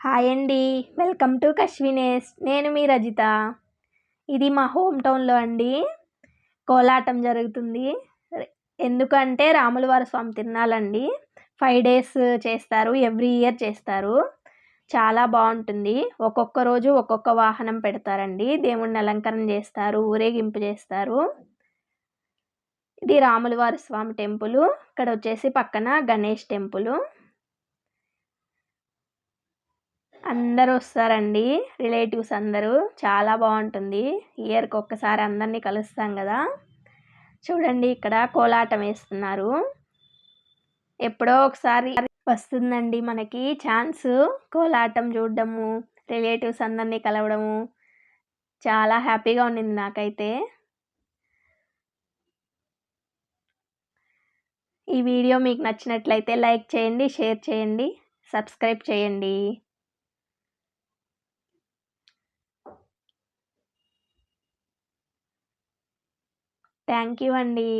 Hi అండి. Welcome to కశ్వినేస్. నేను మీ రజిత. ఇది మా హోమ్ టౌన్లో అండి. కోలాటం జరుగుతుంది. ఎందుకంటే రాములవారి స్వామి తిన్నాలండి ఫైవ్ డేస్ చేస్తారు. ఎవ్రీ ఇయర్ చేస్తారు. చాలా బాగుంటుంది. ఒక్కొక్క రోజు ఒక్కొక్క వాహనం పెడతారండి. దేవుణ్ణి అలంకరణ చేస్తారు. ఊరేగింపు చేస్తారు. ఇది రాములవారి స్వామి టెంపుల్. ఇక్కడ వచ్చేసి పక్కన గణేష్ టెంపుల్. అందరూ వస్తారండి రిలేటివ్స్ అందరూ. చాలా బాగుంటుంది ఇయర్కి ఒక్కసారి అందరినీ కలుస్తాం కదా చూడండి ఇక్కడ కోలాటం వేస్తున్నారు. ఎప్పుడో ఒకసారి వస్తుందండి మనకి ఛాన్స్. కోలాటం చూడడము రిలేటివ్స్ అందరినీ కలవడము. చాలా హ్యాపీగా ఉండింది నాకైతే. ఈ వీడియో మీకు నచ్చినట్లయితే లైక్ చేయండి షేర్ చేయండి సబ్స్క్రైబ్ చేయండి. థ్యాంక్ యూ అండి.